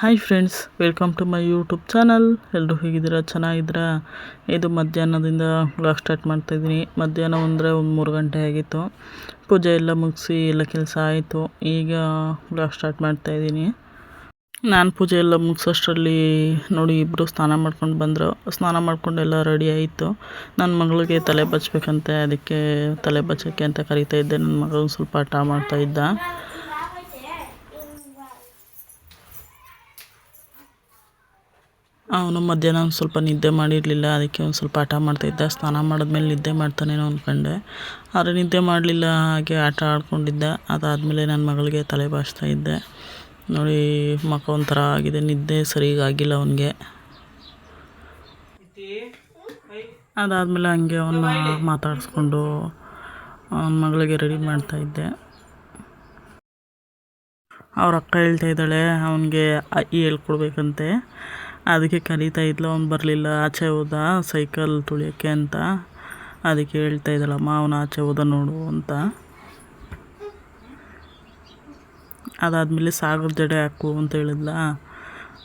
Hi friends welcome to my YouTube channel ಎಲ್ಲರೂ ಹೇಗಿದ್ದೀರಾ? ಚೆನ್ನಾಗಿದ್ದೀರಾ? ಇದು ಮಧ್ಯಾಹ್ನದಿಂದ ಬ್ಲಾಗ್ ಸ್ಟಾರ್ಟ್ ಮಾಡ್ತಾಯಿದ್ದೀನಿ ಮಧ್ಯಾಹ್ನ ಅಂದರೆ ಒಂದು ಮೂರು ಗಂಟೆ ಆಗಿತ್ತು. ಪೂಜೆ ಎಲ್ಲ ಮುಗಿಸಿ ಎಲ್ಲ ಕೆಲಸ ಆಯಿತು. ಈಗ ಬ್ಲಾಗ್ ಸ್ಟಾರ್ಟ್ ಮಾಡ್ತಾಯಿದ್ದೀನಿ ನಾನು ಪೂಜೆ ಎಲ್ಲ ಮುಗಿಸೋಷ್ಟರಲ್ಲಿ ನೋಡಿ ಇಬ್ಬರು ಸ್ನಾನ ಮಾಡ್ಕೊಂಡು ಬಂದರು. ಸ್ನಾನ ಮಾಡ್ಕೊಂಡು ಎಲ್ಲ ರೆಡಿ ಆಯಿತು. ನನ್ನ ಮಗಳಿಗೆ ತಲೆ ಬಚ್ಚಬೇಕಂತೆ ಅದಕ್ಕೆ ತಲೆ ಬಚ್ಚೋಕ್ಕೆ ಅಂತ ಕರಿತಾ ಇದ್ದೆ. ನನ್ನ ಮಗಳು ಸ್ವಲ್ಪ ಹಠ ಮಾಡ್ತಾಯಿದ್ದ ಅವನು ಮಧ್ಯಾಹ್ನ ಒಂದು ಸ್ವಲ್ಪ ನಿದ್ದೆ ಮಾಡಿರಲಿಲ್ಲ, ಅದಕ್ಕೆ ಒಂದು ಸ್ವಲ್ಪ ಆಟ ಮಾಡ್ತಾಯಿದ್ದ ಸ್ನಾನ ಮಾಡಿದ್ಮೇಲೆ ನಿದ್ದೆ ಮಾಡ್ತಾನೇನೋ ಅಂದ್ಕೊಂಡೆ ಆದರೆ ನಿದ್ದೆ ಮಾಡಲಿಲ್ಲ, ಹಾಗೆ ಆಟ ಆಡ್ಕೊಂಡಿದ್ದ. ಅದಾದಮೇಲೆ ನನ್ನ ಮಗಳಿಗೆ ತಲೆ ಬಾಚ್ತಾ ಇದ್ದೆ. ನೋಡಿ ಮಕ್ಕ ಒಂಥರ ಆಗಿದೆ. ನಿದ್ದೆ ಸರಿಗಾಗಿಲ್ಲ ಅವನಿಗೆ. ಅದಾದಮೇಲೆ ಹಂಗೆ ಅವನ್ನ ಮಾತಾಡಿಸ್ಕೊಂಡು ಅವನ ಮಗಳಿಗೆ ರೆಡಿ ಮಾಡ್ತಾಯಿದ್ದೆ ಅವ್ರ ಅಕ್ಕ ಹೇಳ್ತಾ ಇದ್ದಾಳೆ, ಅವನಿಗೆ ಹೇಳ್ಕೊಡ್ಬೇಕಂತೆ. ಅದಕ್ಕೆ ಕರೀತಾ ಇದ್ಲು. ಅವ್ನು ಬರಲಿಲ್ಲ. ಆಚೆ ಹೋದ. ಸೈಕಲ್ ತುಳಿಯೋಕ್ಕೆ ಅಂತ ಅದಕ್ಕೆ ಹೇಳ್ತಾ ಇದ್ದಳಮ್ಮ, ಅವನು ಆಚೆ ಹೋದ ನೋಡು ಅಂತ. ಅದಾದಮೇಲೆ ಸಾಗರ ಜಡೆ ಹಾಕು ಅಂತ ಹೇಳಿದ್ಲ.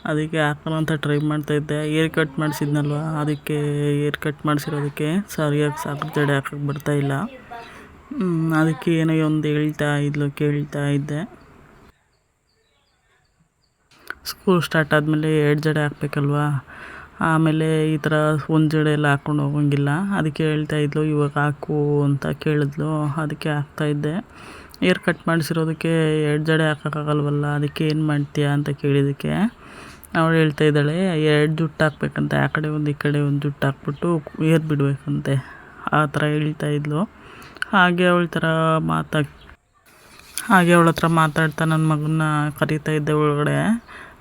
ಅದಕ್ಕೆ ಹಾಕೋಣ ಅಂತ ಟ್ರೈ ಮಾಡ್ತಾಯಿದ್ದೆ ಏರ್ ಕಟ್ ಮಾಡಿಸಿದ್ನಲ್ವ? ಅದಕ್ಕೆ ಏರ್ ಕಟ್ ಮಾಡಿಸಿರೋದಕ್ಕೆ ಸರಿಯಾಗಿ ಸಾಗರ ಜಡೆ ಹಾಕಕ್ಕೆ ಬರ್ತಾಯಿಲ್ಲ ಅದಕ್ಕೆ ಏನೋ ಒಂದು ಹೇಳ್ತಾ ಇದ್ಲು, ಕೇಳ್ತಾ ಇದ್ದೆ. ಸ್ಕೂಲ್ ಸ್ಟಾರ್ಟ್ ಆದಮೇಲೆ ಎರಡು ಜಡೆ ಹಾಕ್ಬೇಕಲ್ವಾ? ಆಮೇಲೆ ಈ ಥರ ಒಂದು ಜಡೆ ಎಲ್ಲ ಹಾಕ್ಕೊಂಡು ಹೋಗೋಂಗಿಲ್ಲ. ಅದಕ್ಕೆ ಹೇಳ್ತಾ ಇದ್ಲು, ಇವಾಗ ಹಾಕು ಅಂತ ಕೇಳಿದ್ಲು. ಅದಕ್ಕೆ ಹಾಕ್ತಾಯಿದ್ದೆ ಏರ್ ಕಟ್ ಮಾಡಿಸಿರೋದಕ್ಕೆ ಎರಡು ಜಡೆ ಹಾಕೋಕ್ಕಾಗಲ್ವಲ್ಲ? ಅದಕ್ಕೆ ಏನು ಮಾಡ್ತೀಯಾ ಅಂತ ಕೇಳಿದ್ದಕ್ಕೆ ಅವಳು ಹೇಳ್ತಾ ಇದ್ದಾಳೆ, ಎರಡು ಜುಟ್ಟು ಹಾಕ್ಬೇಕಂತೆ. ಆ ಕಡೆ ಒಂದು, ಈ ಕಡೆ ಒಂದು ಜುಟ್ಟು ಹಾಕ್ಬಿಟ್ಟು ಏರ್ ಬಿಡಬೇಕಂತೆ. ಆ ಥರ ಹೇಳ್ತಾ ಇದ್ಲು. ಹಾಗೆ ಅವಳ ಥರ ಮಾತಾ ಹಾಗೆ ಅವಳ ಹತ್ರ ಮಾತಾಡ್ತಾ ನನ್ನ ಮಗನ್ನ ಕರೀತಾ ಇದ್ದೆ ಒಳಗಡೆ.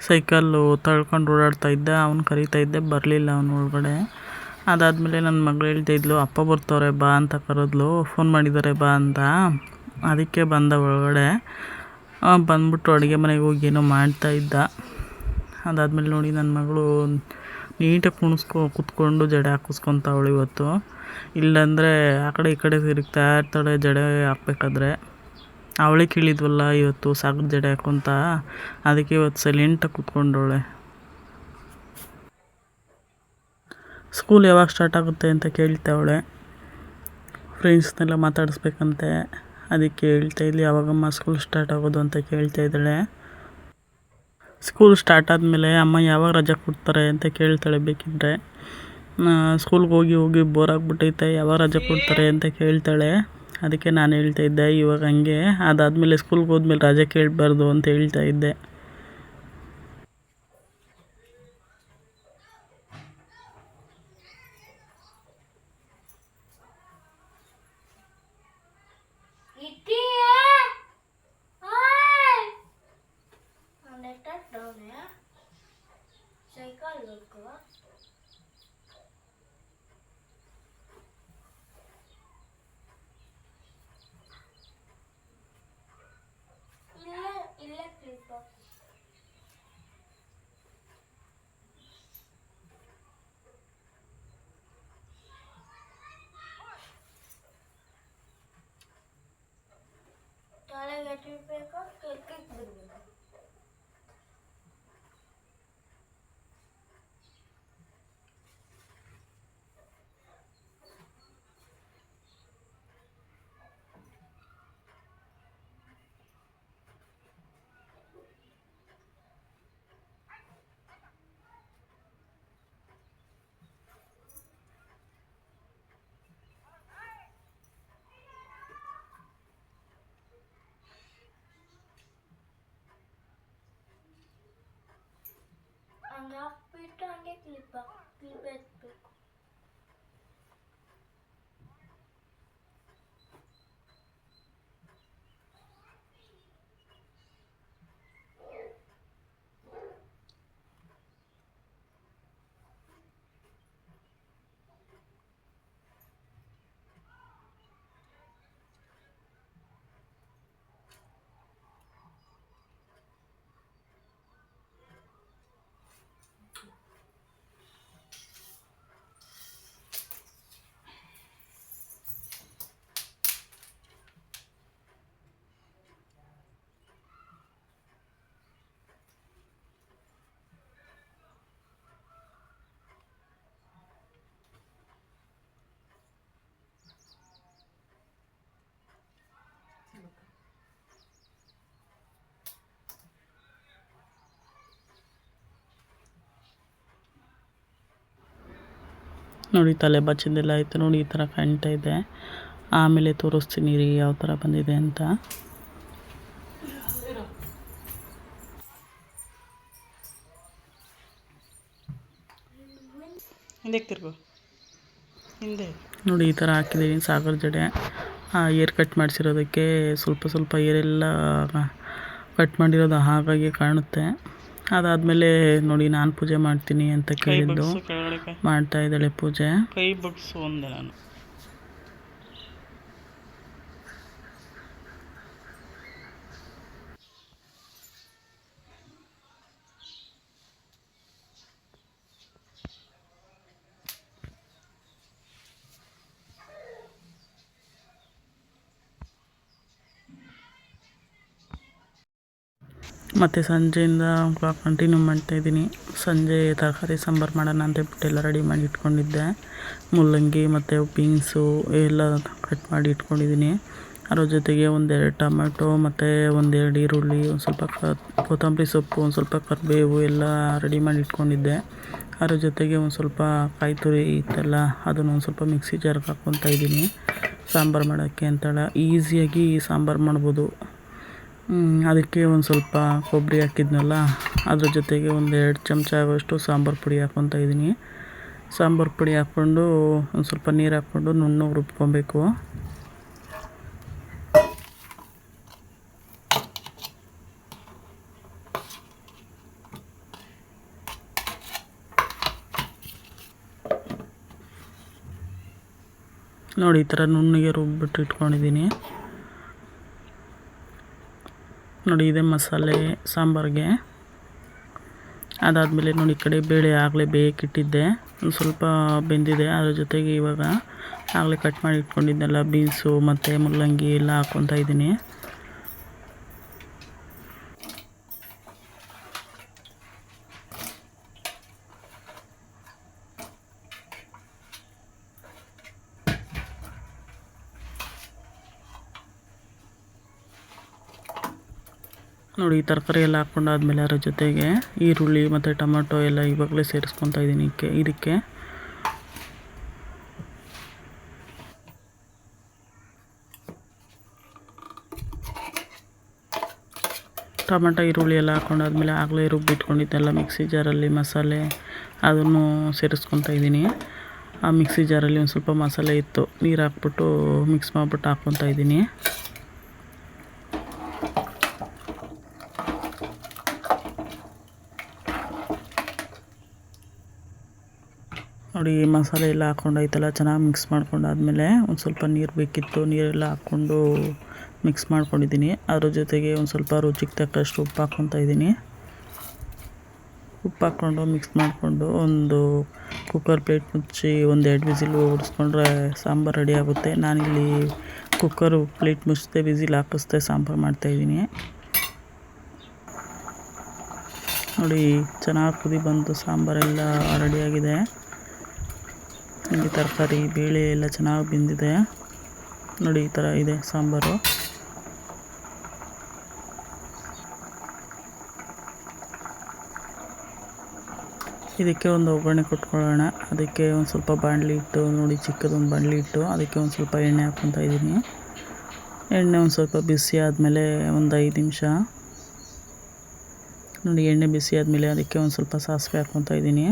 ಸೈಕಲ್ಲು ತಳ್ಕೊಂಡು ಓಡಾಡ್ತಾ ಇದ್ದ. ಅವ್ನು ಕರಿತಾ ಇದ್ದೆ. ಬರಲಿಲ್ಲ ಅವನು ಒಳಗಡೆ. ಅದಾದಮೇಲೆ ನನ್ನ ಮಗಳು ಹೇಳ್ತಾ ಇದ್ಲು, ಅಪ್ಪ ಬರ್ತವ್ರೆ ಬಾ ಅಂತ ಕರೆದ್ಲು. ಫೋನ್ ಮಾಡಿದ್ದಾರೆ, ಬಾ ಅಂತ. ಅದಕ್ಕೆ ಬಂದ ಒಳಗಡೆ ಬಂದ್ಬಿಟ್ಟು ಅಡುಗೆ ಮನೆಗೆ ಹೋಗಿ ಏನೋ ಮಾಡ್ತಾ ಇದ್ದ. ಅದಾದಮೇಲೆ ನೋಡಿ ನನ್ನ ಮಗಳು ನೀಟಾಗಿ ಕುಣಿಸ್ಕೊ, ಕುತ್ಕೊಂಡು ಜಡೆ ಹಾಕಿಸ್ಕೊತಾವಳು ಇವತ್ತು. ಇಲ್ಲಾಂದರೆ ಆ ಕಡೆ ಈ ಕಡೆ ತಿರುಗ್ತಾ ಇರ್ತಾಳೆ, ಜಡೆ ಹಾಕ್ಬೇಕಾದ್ರೆ. ಅವಳೇ ಕೇಳಿದ್ವಲ್ಲ ಇವತ್ತು ಸಾಗರ ಜಡೆ ಹಾಕೊಂತ ಅದಕ್ಕೆ ಇವತ್ತು ಸೈಲೆಂಟಾಗಿ ಕೂತ್ಕೊಂಡವಳೆ. ಸ್ಕೂಲ್ ಯಾವಾಗ ಸ್ಟಾರ್ಟ್ ಆಗುತ್ತೆ ಅಂತ ಕೇಳ್ತಾವಳೆ ಫ್ರೆಂಡ್ಸ್ನೆಲ್ಲ ಮಾತಾಡಿಸ್ಬೇಕಂತೆ. ಅದಕ್ಕೆ ಹೇಳ್ತಾ ಇದ್ಲಿ ಯಾವಾಗಮ್ಮ ಸ್ಕೂಲ್ ಸ್ಟಾರ್ಟ್ ಆಗೋದು ಅಂತ ಕೇಳ್ತಾ ಇದ್ದಾಳೆ. ಸ್ಕೂಲ್ ಸ್ಟಾರ್ಟ್ ಆದಮೇಲೆ ಅಮ್ಮ ಯಾವಾಗ ರಜೆ ಕೊಡ್ತಾರೆ ಅಂತ ಕೇಳ್ತಾಳೆ ಬೇಕಿದ್ದರೆ ಸ್ಕೂಲ್ಗೆ ಹೋಗಿ ಹೋಗಿ ಬೋರ್ ಆಗಿಬಿಟ್ಟೈತೆ ಯಾವಾಗ ರಜೆ ಕೊಡ್ತಾರೆ ಅಂತ ಕೇಳ್ತಾಳೆ. ಅದಕ್ಕೆ ನಾನು ಹೇಳ್ತಾ ಇದ್ದೆ ಇವಾಗ ಹಂಗೆ. ಅದಾದಮೇಲೆ ಸ್ಕೂಲ್ಗೆ ಹೋದ್ಮೇಲೆ ರಜೆ ಕೇಳಬಾರ್ದು ಅಂತ ಹೇಳ್ತಾ ಇದ್ದೆ. थर्टी रुपये का केक केक बन गया വീട്ടിലാണെങ്കിൽ ക്ലിപ്പാണ് ക്ലിപ്പ് ನೋಡಿ ತಲೆ ಬಚ್ಚಿದ್ದೆಲ್ಲ ಆಯಿತು ನೋಡಿ ಈ ಥರ ಕಾಣ್ತಾ ಇದೆ. ಆಮೇಲೆ ತೋರಿಸ್ತೀನಿ ರೀ ಯಾವ ಥರ ಬಂದಿದೆ ಅಂತ. ಹಿಂದೆ ತಿರ್ಗು ಹಿಂದೆ. ನೋಡಿ ಈ ಥರ ಹಾಕಿದ್ದೀನಿ ಸಾಗರ ಜಡೆ. ಏರ್ ಕಟ್ ಮಾಡಿಸಿರೋದಕ್ಕೆ ಸ್ವಲ್ಪ ಸ್ವಲ್ಪ ಏರೆಲ್ಲ ಕಟ್ ಮಾಡಿರೋದು ಹಾಗಾಗಿ ಕಾಣುತ್ತೆ. ಅದಾದಮೇಲೆ ನೋಡಿ ನಾನು ಪೂಜೆ ಮಾಡ್ತೀನಿ ಅಂತ ಕೇಳಿದ್ದು. ಮಾಡ್ತಾ ಇದ್ದಾಳೆ ಪೂಜೆ. ಕೈ ಬಗ್ಸು ಒಂದೆ ನಾನು. ಮತ್ತು ಸಂಜೆಯಿಂದ ಕಂಟಿನ್ಯೂ ಮಾಡ್ತಾಯಿದ್ದೀನಿ ಸಂಜೆ ತರಕಾರಿ, ಸಾಂಬಾರು ಮಾಡೋಣ ಅಂತ ಹೇಳ್ಬಿಟ್ಟು ಎಲ್ಲ ರೆಡಿ ಮಾಡಿ ಇಟ್ಕೊಂಡಿದ್ದೆ. ಮುಲ್ಲಂಗಿ ಮತ್ತು ಬೀನ್ಸು ಎಲ್ಲ ಕಟ್ ಮಾಡಿ ಇಟ್ಕೊಂಡಿದ್ದೀನಿ. ಅದ್ರ ಜೊತೆಗೆ ಒಂದೆರಡು ಟೊಮೆಟೊ ಮತ್ತು ಒಂದೆರಡು ಈರುಳ್ಳಿ, ಒಂದು ಸ್ವಲ್ಪ ಕೊತ್ತಂಬರಿ ಸೊಪ್ಪು, ಒಂದು ಸ್ವಲ್ಪ ಕರಿಬೇವು ಎಲ್ಲ ರೆಡಿ ಮಾಡಿ ಇಟ್ಕೊಂಡಿದ್ದೆ. ಅದ್ರ ಜೊತೆಗೆ ಒಂದು ಸ್ವಲ್ಪ ಕಾಯಿ ತುರಿ ಇತ್ತಲ್ಲ, ಅದನ್ನು ಒಂದು ಸ್ವಲ್ಪ ಮಿಕ್ಸಿ ಜಾರ್ಗೆ ಹಾಕ್ಕೊತಾ ಇದ್ದೀನಿ. ಸಾಂಬಾರು ಮಾಡೋಕ್ಕೆ ಅಂತೇಳ. ಈಸಿಯಾಗಿ ಸಾಂಬಾರು ಮಾಡ್ಬೋದು. ಅದಕ್ಕೆ ಒಂದು ಸ್ವಲ್ಪ ಕೊಬ್ಬರಿ ಹಾಕಿದ್ನಲ್ಲ, ಅದ್ರ ಜೊತೆಗೆ ಒಂದು ಎರಡು ಚಮಚ ಆಗುವಷ್ಟು ಸಾಂಬಾರು ಪುಡಿ ಹಾಕ್ಕೊತಾ ಇದ್ದೀನಿ. ಸಾಂಬಾರು ಪುಡಿ ಹಾಕ್ಕೊಂಡು ಒಂದು ಸ್ವಲ್ಪ ನೀರು ಹಾಕ್ಕೊಂಡು ನುಣ್ಣು ರುಬ್ಕೊಬೇಕು. ನೋಡಿ, ಈ ಥರ ನುಣ್ಣಗೆ ರುಬ್ಬಿಟ್ಟು ಇಟ್ಕೊಂಡಿದ್ದೀನಿ. ನೋಡಿ ಇದೆ ಮಸಾಲೆ ಸಾಂಬಾರಿಗೆ. ಅದಾದಮೇಲೆ ನೋಡಿ ಈ ಕಡೆ ಬೇಳೆ ಆಗಲೇ ಬೇಕಿಟ್ಟಿದ್ದೆ ಒಂದು ಸ್ವಲ್ಪ ಬೆಂದಿದೆ, ಅದ್ರ ಜೊತೆಗೆ ಇವಾಗ ಆಗಲೇ ಕಟ್ ಮಾಡಿ ಇಟ್ಕೊಂಡಿದ್ದೆಲ್ಲ ಬೀನ್ಸು ಮತ್ತು ಮುಲ್ಲಂಗಿ ಎಲ್ಲ ಹಾಕ್ಕೊತಾ ಇದ್ದೀನಿ. ನೋಡಿ ಈ ತರಕಾರಿ ಎಲ್ಲ ಹಾಕ್ಕೊಂಡಾದ್ಮೇಲೆ ಅದರ ಜೊತೆಗೆ ಈರುಳ್ಳಿ ಮತ್ತು ಟೊಮೊಟೊ ಎಲ್ಲ ಇವಾಗಲೇ ಸೇರಿಸ್ಕೊತಾ ಇದ್ದೀನಿ ಇದಕ್ಕೆ ಟೊಮೆಟೊ, ಈರುಳ್ಳಿ ಎಲ್ಲ ಹಾಕ್ಕೊಂಡಾದ್ಮೇಲೆ ಆಗಲೇ ರುಬ್ಬಿಟ್ಕೊಂಡಿದ್ದೆಲ್ಲ ಮಿಕ್ಸಿ ಜಾರಲ್ಲಿ ಮಸಾಲೆ, ಅದನ್ನು ಸೇರಿಸ್ಕೊತಾ ಇದ್ದೀನಿ ಆ ಮಿಕ್ಸಿ ಜಾರಲ್ಲಿ ಒಂದು ಸ್ವಲ್ಪ ಮಸಾಲೆ ಇತ್ತು, ನೀರು ಹಾಕ್ಬಿಟ್ಟು ಮಿಕ್ಸ್ ಮಾಡಿಬಿಟ್ಟು ಹಾಕ್ಕೊತಾ ಇದ್ದೀನಿ ನೋಡಿ ಮಸಾಲೆ ಎಲ್ಲ ಹಾಕ್ಕೊಂಡಾಯ್ತಲ್ಲ ಚೆನ್ನಾಗಿ ಮಿಕ್ಸ್ ಮಾಡ್ಕೊಂಡಾದ್ಮೇಲೆ ಒಂದು ಸ್ವಲ್ಪ ನೀರು ಬೇಕಿತ್ತು, ನೀರೆಲ್ಲ ಹಾಕ್ಕೊಂಡು ಮಿಕ್ಸ್ ಮಾಡ್ಕೊಂಡಿದ್ದೀನಿ ಅದ್ರ ಜೊತೆಗೆ ಒಂದು ಸ್ವಲ್ಪ ರುಚಿಗೆ ತಕ್ಕಷ್ಟು ಉಪ್ಪು ಹಾಕ್ಕೊತಾ ಇದ್ದೀನಿ ಉಪ್ಪು ಹಾಕ್ಕೊಂಡು ಮಿಕ್ಸ್ ಮಾಡಿಕೊಂಡು ಒಂದು ಕುಕ್ಕರ್ ಪ್ಲೇಟ್ ಮುಚ್ಚಿ ಒಂದು ಎರಡು ವಿಸಿಲು ಓಡಿಸ್ಕೊಂಡ್ರೆ ಸಾಂಬಾರು ರೆಡಿ ಆಗುತ್ತೆ. ನಾನಿಲ್ಲಿ ಕುಕ್ಕರ್ ಪ್ಲೇಟ್ ಮುಚ್ಚದೆ, ವಿಸಿಲ್ ಹಾಕಿಸ್ದೆ ಸಾಂಬಾರು ಮಾಡ್ತಾಯಿದ್ದೀನಿ ನೋಡಿ, ಚೆನ್ನಾಗಿ ಕುದಿ ಬಂತು ಸಾಂಬಾರೆಲ್ಲ ರೆಡಿಯಾಗಿದೆ ಹಂಗೆ ತರಕಾರಿ ಬೇಳೆ ಎಲ್ಲ ಚೆನ್ನಾಗಿ ಬೆಂದಿದೆ. ನೋಡಿ ಈ ಥರ ಇದೆ ಸಾಂಬಾರು. ಇದಕ್ಕೆ ಒಂದು ಒಗ್ಗರಣೆ ಕೊಟ್ಕೊಳ್ಳೋಣ. ಅದಕ್ಕೆ ಒಂದು ಸ್ವಲ್ಪ ಬಾಣಲಿ ಇಟ್ಟು ನೋಡಿ ಚಿಕ್ಕದೊಂದು ಬಾಣಲಿ ಇಟ್ಟು ಅದಕ್ಕೆ ಒಂದು ಸ್ವಲ್ಪ ಎಣ್ಣೆ ಹಾಕ್ಕೊತಾ ಇದ್ದೀನಿ ಎಣ್ಣೆ ಒಂದು ಸ್ವಲ್ಪ ಬಿಸಿ ಆದಮೇಲೆ ಒಂದು ಐದು ನಿಮಿಷ. ನೋಡಿ ಎಣ್ಣೆ ಬಿಸಿ ಆದಮೇಲೆ ಅದಕ್ಕೆ ಒಂದು ಸ್ವಲ್ಪ ಸಾಸಿವೆ ಹಾಕ್ಕೊತಾ ಇದ್ದೀನಿ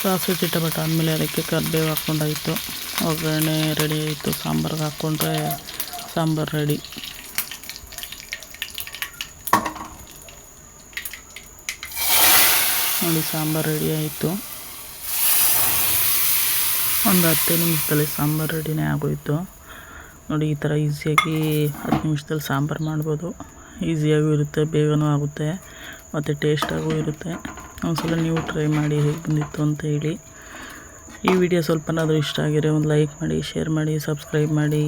ಸಾಸಿವೆ ಚಿಟಪಟ ಆದಮೇಲೆ ಅದಕ್ಕೆ ಕರಿಬೇವು ಹಾಕ್ಕೊಂಡಾಯಿತು. ಒಗ್ಗರಣೆ ರೆಡಿ ಆಯಿತು. ಸಾಂಬಾರ್ಗೆ ಹಾಕ್ಕೊಂಡ್ರೆ ಸಾಂಬಾರು ರೆಡಿ ನೋಡಿ, ಸಾಂಬಾರು ರೆಡಿ ಆಯಿತು. ಒಂದು ಹತ್ತು ನಿಮಿಷದಲ್ಲಿ ಸಾಂಬಾರು ರೆಡಿನೇ ಆಗೋಯಿತು. ನೋಡಿ, ಈ ಥರ ಈಸಿಯಾಗಿ ಹತ್ತು ನಿಮಿಷದಲ್ಲಿ ಸಾಂಬಾರು ಮಾಡ್ಬೋದು. ಈಸಿಯಾಗೂ ಇರುತ್ತೆ, ಬೇಗನೂ ಆಗುತ್ತೆ, ಮತ್ತು ಟೇಸ್ಟಾಗೂ ಇರುತ್ತೆ. ಒಂದ್ಸಲ ನೀವು ಟ್ರೈ ಮಾಡಿ ಹೇಗೆ ಬಂದಿತ್ತು ಅಂತ ಹೇಳಿ. ಈ ವಿಡಿಯೋ ಸ್ವಲ್ಪನಾದರೂ ಇಷ್ಟ ಆಗಿರೋ ಒಂದು ಲೈಕ್ ಮಾಡಿ ಶೇರ್ ಮಾಡಿ ಸಬ್ಸ್ಕ್ರೈಬ್ ಮಾಡಿ.